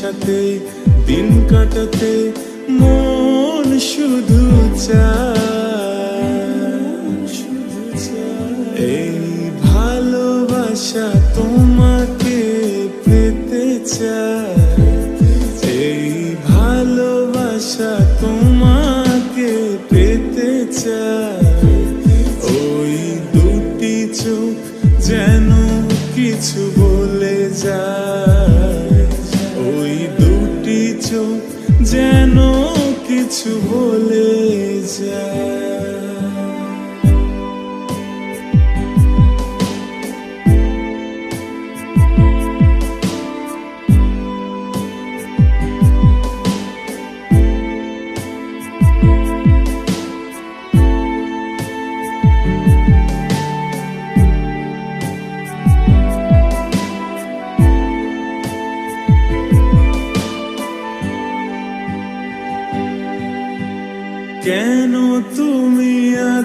সাথে দিন কাটাতে মন শুধু চায়।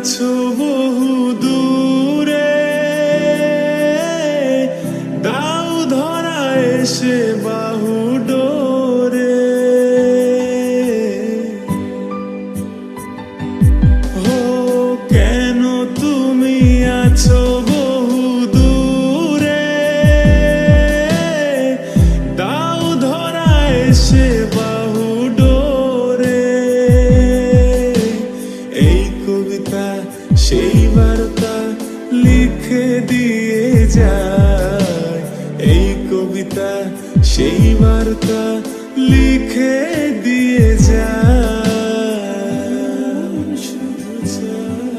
to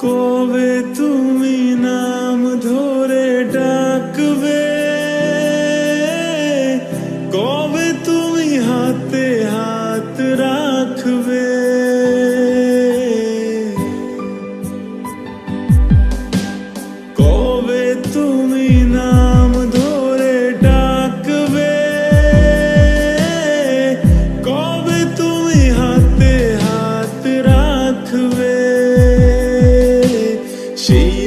коли